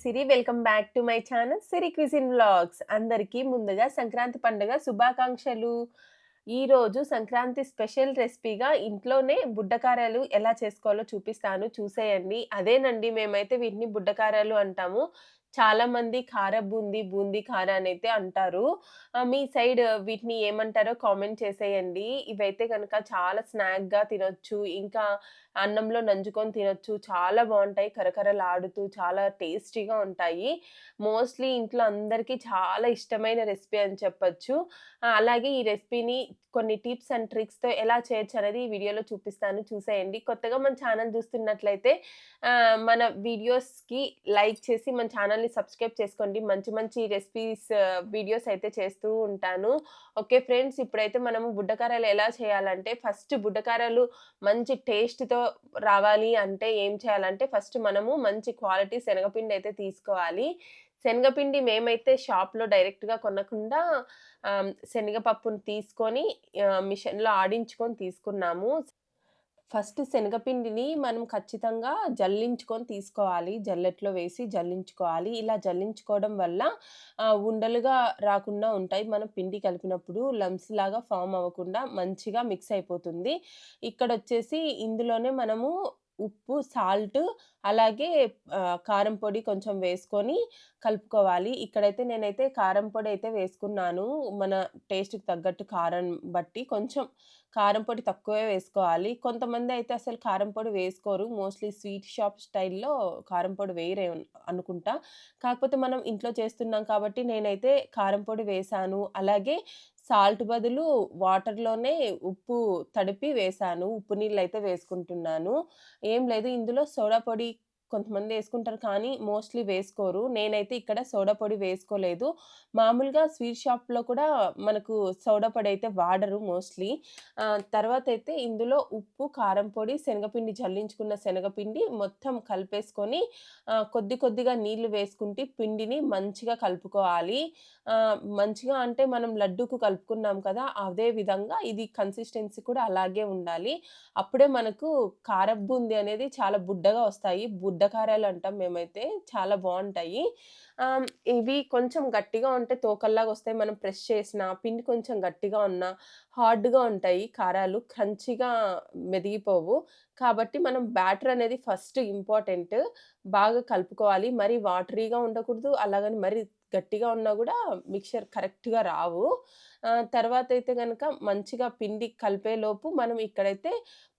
Siri welcome back to my channel Siri cuisine vlogs. అందరికీ ముందుగా సంక్రాంతి పండుగ శుభాకాంక్షలు. ఈరోజు సంక్రాంతి స్పెషల్ రెసిపీగా ఇంట్లోనే బుడ్డకారాలు ఎలా చేసుకోవాలో చూపిస్తాను. చూసేయండి. అదేనండి మేమైతే వీటిని బుడ్డకారాలు అంటాము. చాలా మంది కార బూందీ బూందీ కార అని అయితే అంటారు. ఆ, మీ సైడ్ వీటిని ఏమంటారో కామెంట్ చేసేయండి. ఇవైతే కనుక చాలా స్నాక్గా తినొచ్చు ఇంకా అన్నంలో నంజుకొని తినొచ్చు. చాలా బాగుంటాయి కరకరలాడుతూ చాలా టేస్టీగా ఉంటాయి. మోస్ట్లీ ఇంట్లో అందరికీ చాలా ఇష్టమైన రెసిపీ అని చెప్పొచ్చు. ఆ, అలాగే ఈ రెసిపీని కొన్ని టిప్స్ అండ్ ట్రిక్స్తో ఎలా చేయొచ్చు అనేది ఈ వీడియోలో చూపిస్తాను. చూసేయండి. కొత్తగా మన ఛానల్ చూస్తున్నట్లయితే ఆ, మన వీడియోస్కి లైక్ చేసి మన ఛానల్ని సబ్స్క్రైబ్ చేసుకోండి. మంచి మంచి రెసిపీస్ వీడియోస్ అయితే చేస్తూ ఉంటాను. ఓకే ఫ్రెండ్స్ ఇప్పుడైతే మనము బుడ్డకారాలు ఎలా చేయాలంటే ఫస్ట్ బుడ్డకారాలు మంచి టేస్ట్తో రావాలి అంటే ఏం చేయాలంటే ఫస్ట్ మనము మంచి క్వాలిటీ శనగపిండి అయితే తీసుకోవాలి. శనగపిండి మేమైతే షాప్లో డైరెక్ట్గా కొనకుండా శనగపప్పును తీసుకొని మిషన్లో ఆడించుకొని తీసుకున్నాము. ఫస్ట్ శనగపిండిని మనం ఖచ్చితంగా జల్లించుకొని తీసుకోవాలి. జల్లెట్లో వేసి జల్లించుకోవాలి. ఇలా జల్లించుకోవడం వల్ల ఉండలుగా రాకుండా ఉంటాయి. మనం పిండి కలిపినప్పుడు లమ్స్ లాగా ఫామ్ అవ్వకుండా మంచిగా మిక్స్ అయిపోతుంది. ఇక్కడ వచ్చేసి ఇందులోనే మనము ఉప్పు సాల్ట్ అలాగే కారం పొడి కొంచెం వేసుకొని కలుపుకోవాలి. ఇక్కడైతే నేనైతే కారం పొడి అయితే వేసుకున్నాను. మన టేస్ట్కి తగ్గట్టు కారం బట్టి కొంచెం కారం పొడి తక్కువే వేసుకోవాలి. కొంతమంది అయితే అసలు కారం పొడి వేసుకోరు. మోస్ట్లీ స్వీట్ షాప్ స్టైల్లో కారం పొడి వేయరే అనుకుంటా. కాకపోతే మనం ఇంట్లో చేస్తున్నాం కాబట్టి నేనైతే కారం పొడి వేశాను అలాగే సాల్ట్ బదులు వాటర్లోనే ఉప్పు తడిపి వేశాను ఉప్పు నీళ్ళు అయితే వేసుకుంటున్నాను. ఏం లేదు. ఇందులో సోడా పొడి కొంతమంది వేసుకుంటారు కానీ మోస్ట్లీ వేసుకోరు. నేనైతే ఇక్కడ సోడా పొడి వేసుకోలేదు. మామూలుగా స్వీట్ షాప్లో కూడా మనకు సోడా పొడి అయితే వాడరు మోస్ట్లీ. తర్వాత అయితే ఇందులో ఉప్పు కారం పొడి శనగపిండి జల్లించుకున్న శనగపిండి మొత్తం కలిపేసుకొని కొద్ది కొద్దిగా నీళ్ళు వేసుకుంటే పిండిని మంచిగా కలుపుకోవాలి. మంచిగా అంటే మనం లడ్డూకు కలుపుకున్నాం కదా అదే విధంగా ఇది కన్సిస్టెన్సీ కూడా అలాగే ఉండాలి. అప్పుడే మనకు కారబూంది అనేది చాలా బుడ్డగా వస్తాయి. బుడ్డకారాలు అంటాం మేమైతే చాలా బాగుంటాయి ఇవి కొంచెం గట్టిగా ఉంటే తోకల్లాగా వస్తాయి మనం ప్రెస్ చేసిన పిండి కొంచెం గట్టిగా ఉన్నా హార్డ్గా ఉంటాయి కారాలు. క్రంచిగా మెదిగిపోవు. కాబట్టి మనం బ్యాటర్ అనేది ఫస్ట్ ఇంపార్టెంట్. బాగా కలుపుకోవాలి. మరి వాటరీగా ఉండకూడదు. అలాగని మరి గట్టిగా ఉన్నా కూడా మిక్చర్ కరెక్ట్గా రావు. తర్వాత అయితే కనుక మంచిగా పిండి కలిపేలోపు మనం ఇక్కడైతే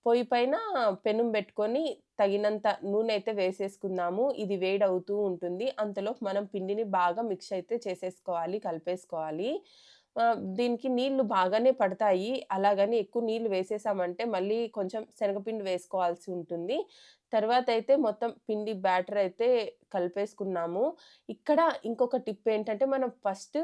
పొయ్యి పైన పెనం పెట్టుకొని తగినంత నూనె అయితే వేసేసుకుందాము. ఇది వేడి అవుతూ ఉంటుంది. అంతలోపు మనం పిండిని బాగా మిక్స్ అయితే చేసేసుకోవాలి కలిపేసుకోవాలి. దీనికి నీళ్ళు బాగానే పడతాయి. అలాగని ఎక్కువ నీళ్ళు వేసేసామంటే మళ్ళీ కొంచెం శనగపిండి వేసుకోవాల్సి ఉంటుంది. తర్వాత అయితే మొత్తం పిండి బ్యాటర్ అయితే కలిపేసుకున్నాము. ఇక్కడ ఇంకొక టిప్ ఏంటంటే మనం ఫస్ట్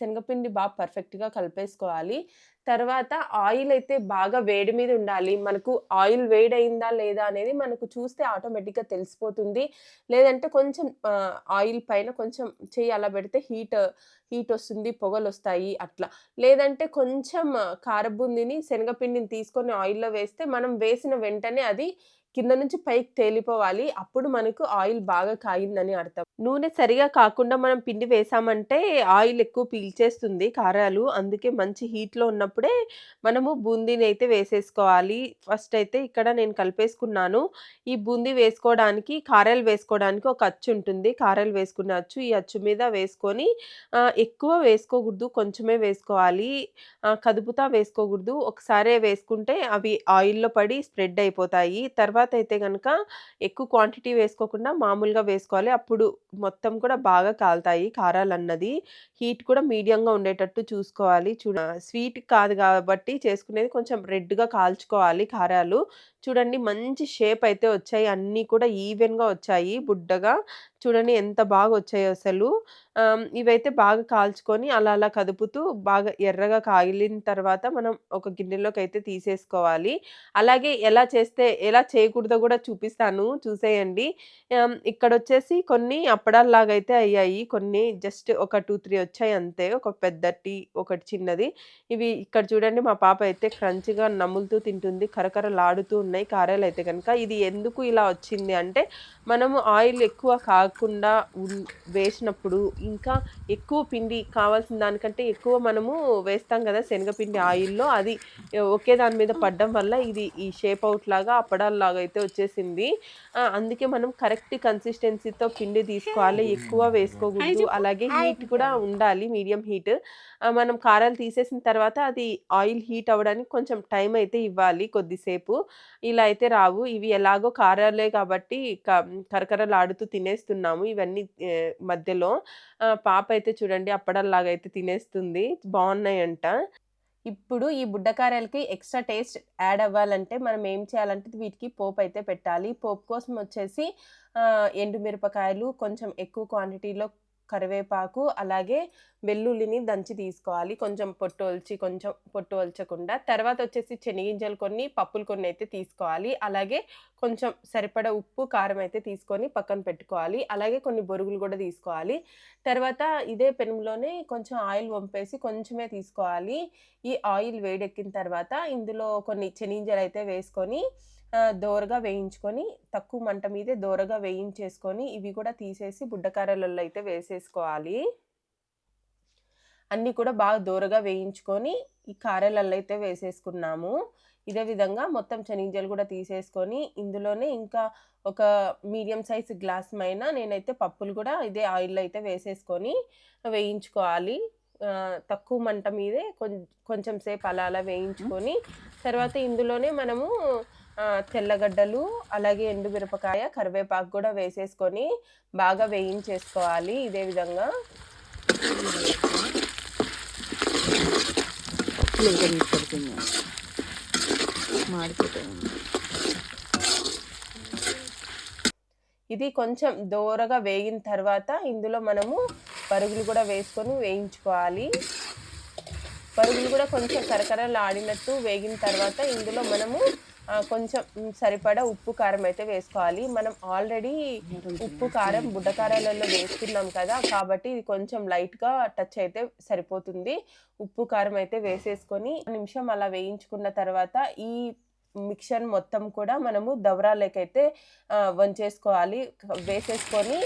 శనగపిండి బాగా పర్ఫెక్ట్గా కలిపేసుకోవాలి. తర్వాత ఆయిల్ అయితే బాగా వేడి మీద ఉండాలి. మనకు ఆయిల్ వేడైందా లేదా అనేది మనకు చూస్తే ఆటోమేటిక్గా తెలిసిపోతుంది. లేదంటే కొంచెం ఆయిల్ పైన కొంచెం చెయ్యి అలా పెడితే హీట్ హీట్ వస్తుంది పొగలు వస్తాయి అట్లా. లేదంటే కొంచెం కారబుందిని శనగపిండిని తీసుకొని ఆయిల్లో వేస్తే మనం వేసిన వెంటనే అది కింద నుంచి పైకి తేలిపోవాలి. అప్పుడు మనకు ఆయిల్ బాగా కాగిందని అర్థం. నూనె సరిగా కాకుండా మనం పిండి వేసామంటే ఆయిల్ ఎక్కువ పీల్చేస్తుంది కారాలు. అందుకే మంచి హీట్లో ఉన్నప్పుడే మనము బూందీని అయితే వేసేసుకోవాలి. ఫస్ట్ అయితే ఇక్కడ నేను కలిపేసుకున్నాను. ఈ బూందీ వేసుకోవడానికి కారాలు వేసుకోవడానికి ఒక అచ్చు ఉంటుంది. కారాలు వేసుకున్న అచ్చు ఈ అచ్చు మీద వేసుకొని ఎక్కువ వేసుకోకూడదు. కొంచెమే వేసుకోవాలి. కదుపుతా వేసుకోకూడదు. ఒకసారే వేసుకుంటే అవి ఆయిల్లో పడి స్ప్రెడ్ అయిపోతాయి. తర్వాత అయితే కనుక ఎక్కువ క్వాంటిటీ వేసుకోకుండా మామూలుగా వేసుకోవాలి. అప్పుడు మొత్తం కూడా బాగా కాలుతాయి కారాలు అన్నది హీట్ కూడా మీడియంగా ఉండేటట్టు చూసుకోవాలి. చూడ స్వీట్ కాదు కాబట్టి చేసుకునేది కొంచెం రెడ్గా కాల్చుకోవాలి కారాలు. చూడండి మంచి షేప్ అయితే వచ్చాయి. అన్నీ కూడా ఈవెన్గా వచ్చాయి. బుడ్డగా చూడండి ఎంత బాగా వచ్చాయో అసలు ఇవైతే బాగా కాల్చుకొని అలా అలా కదుపుతూ బాగా ఎర్రగా కాగిలిన తర్వాత మనం ఒక గిన్నెలోకి అయితే తీసేసుకోవాలి. అలాగే ఎలా చేస్తే ఎలా చేయకూడదో కూడా చూపిస్తాను. చూసేయండి. ఇక్కడ వచ్చేసి కొన్ని అప్పడాల్లాగా అయితే అయ్యాయి. కొన్ని జస్ట్ ఒక టూ త్రీ వచ్చాయి అంతే. ఒక పెద్దటి ఒకటి చిన్నది. ఇవి ఇక్కడ చూడండి మా పాప అయితే క్రంచిగా నములుతూ తింటుంది. కరకరలాడుతూ ఉన్నాయి. కారాలు అయితే కనుక ఇది ఎందుకు ఇలా వచ్చింది అంటే మనము ఆయిల్ ఎక్కువ కా ఉన్ వేసినప్పుడు ఇంకా ఎక్కువ పిండి కావాల్సిన దానికంటే ఎక్కువ మనము వేస్తాం కదా శనగపిండి ఆయిల్‌లో అది ఒకే దాని మీద పడడం వల్ల ఇది ఈ షేప్ అవుట్ లాగా అప్పడాల్లాగా అయితే వచ్చేసింది. అందుకే మనం కరెక్ట్ కన్సిస్టెన్సీతో పిండి తీసుకోవాలి. ఎక్కువ వేసుకోకూడదు. అలాగే హీట్ కూడా ఉండాలి మీడియం హీట్. మనం కారాలు తీసేసిన తర్వాత అది ఆయిల్ హీట్ అవ్వడానికి కొంచెం టైం అయితే ఇవ్వాలి కొద్దిసేపు. ఇలా అయితే రావు. ఇవి ఎలాగో కారాలే కాబట్టి కరకరలాడుతూ తినేస్తున్నాము ఇవన్నీ మధ్యలో. పాప అయితే చూడండి అప్పడల్లాగా అయితే తినేస్తుంది. బాగున్నాయంట ఇప్పుడు ఈ బుడ్డకారాలకి ఎక్స్‌ట్రా టేస్ట్ యాడ్ అవ్వాలంటే మనం ఏం చేయాలంటే వీటికి పోపయితే పెట్టాలి. పోపు కోసం వచ్చేసి ఎండుమిరపకాయలు, కొంచెం ఎక్కువ క్వాంటిటీలో కరివేపాకు, అలాగే వెల్లుల్లిని దంచి తీసుకోవాలి. కొంచెం పొట్టు ఒలిచి, కొంచెం పొట్టు ఒలచకుండా. తర్వాత వచ్చేసి చెనిగింజలు కొన్ని, పప్పులు కొన్ని అయితే తీసుకోవాలి. అలాగే కొంచెం సరిపడా ఉప్పు, కారం అయితే తీసుకొని పక్కన పెట్టుకోవాలి. అలాగే కొన్ని బొరుగులు కూడా తీసుకోవాలి. తర్వాత ఇదే పెనంలోనే కొంచెం ఆయిల్ వంపేసి కొంచెమే తీసుకోవాలి. ఈ ఆయిల్ వేడెక్కిన తర్వాత ఇందులో కొన్ని శనగింజలయితే వేసుకొని దోరగా వేయించుకొని తక్కువ మంట మీదే దోరగా వేయించేసుకొని ఇవి కూడా తీసేసి బుడ్డకారలలో అయితే వేసేసుకోవాలి. అన్నీ కూడా బాగా దోరగా వేయించుకొని ఈ కారెలల్లో అయితే వేసేసుకున్నాము. ఇదే విధంగా మొత్తం శనగింజలు కూడా తీసేసుకొని ఇందులోనే ఇంకా ఒక మీడియం సైజ్ గ్లాస్ మైన నేనైతే పప్పులు కూడా ఇదే ఆయిల్‌లో అయితే వేసేసుకొని వేయించుకోవాలి. తక్కువ మంట మీదే కొంచెం సేపు అలా అలా వేయించుకొని తర్వాత ఇందులోనే మనము తెల్లగడ్డలు, అలాగే ఎండుమిరపకాయ, కరివేపాకు కూడా వేసేసుకొని బాగా వేయించేసుకోవాలి ఇదే విధంగా. ఇది కొంచెం దోరగా వేగిన తర్వాత ఇందులో మనము పరుగులు కూడా వేసుకొని వేయించుకోవాలి. పరుగులు కూడా కొంచెం కరకరలాడినట్టు వేగిన తర్వాత ఇందులో మనము కొంచెం సరిపడా ఉప్పు, కారం అయితే వేసుకోవాలి. మనం ఆల్రెడీ ఉప్పు, కారం బుడ్డ కారాలలో వేసుకున్నాం కదా! కాబట్టి ఇది కొంచెం లైట్‌గా టచ్ అయితే సరిపోతుంది. ఉప్పు, కారం అయితే వేసేసుకొని ఒక నిమిషం అలా వేయించుకున్న తర్వాత ఈ మిక్సర్ మొత్తం కూడా మనము దవరాలకైతే వంచేసుకోవాలి. వేసేసుకొని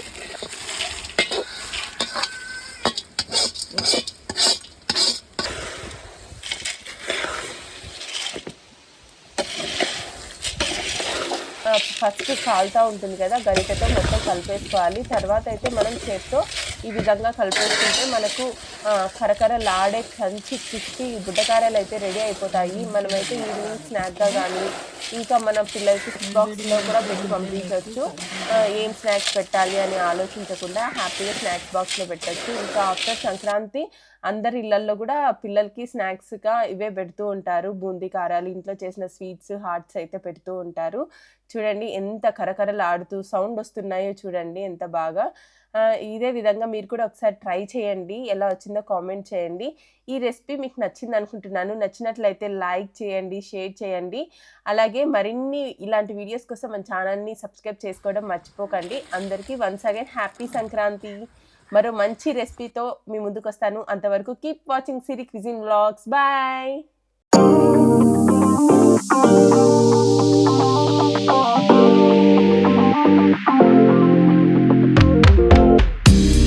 ఫస్ట్ కాలుతా ఉంటుంది కదా! గరిటెతో మొత్తం కలిపేసుకోవాలి. తర్వాత అయితే మనం చేత్తో ఈ విధంగా కలిపేసుకుంటే మనకు ఆహ్, కరకరలాడే కంచి క్రిస్పీ బుడ్డ అయితే రెడీ అయిపోతాయి. మనమైతే ఈవినింగ్ స్నాక్‌గా కానీ ఇంకా మన పిల్లలకి బాక్స్‌లో కూడా పెట్టి పంపించవచ్చు ఏం స్నాక్స్ పెట్టాలి అని ఆలోచించకుండా హ్యాపీగా స్నాక్స్ బాక్స్‌లో పెట్టొచ్చు. ఇంకా ఆఫ్టర్ సంక్రాంతి అందరి ఇళ్ళల్లో కూడా పిల్లలకి స్నాక్స్‌గా ఇవే పెడుతూ ఉంటారు. బూందీ కారాలు, ఇంట్లో చేసిన స్వీట్స్, హాట్స్ అయితే పెడుతూ ఉంటారు. చూడండి ఎంత కరకరలాడుతూ సౌండ్ వస్తున్నాయో చూడండి ఎంత బాగా. ఇదే విధంగా మీరు కూడా ఒకసారి ట్రై చేయండి. ఎలా వచ్చిందో కామెంట్ చేయండి. ఈ రెసిపీ మీకు నచ్చింది అనుకుంటున్నాను నచ్చినట్లయితే లైక్ చేయండి, షేర్ చేయండి. అలాగే మరిన్ని ఇలాంటి వీడియోస్ కోసం మన ఛానల్‌ని సబ్స్క్రైబ్ చేసుకోవడం మర్చిపోకండి. అందరికీ వన్స్ అగైన్ హ్యాపీ సంక్రాంతి. మరో మంచి రెసిపీతో మీ ముందుకొస్తాను. అంతవరకు keep watching Siri cuisine vlogs. Bye.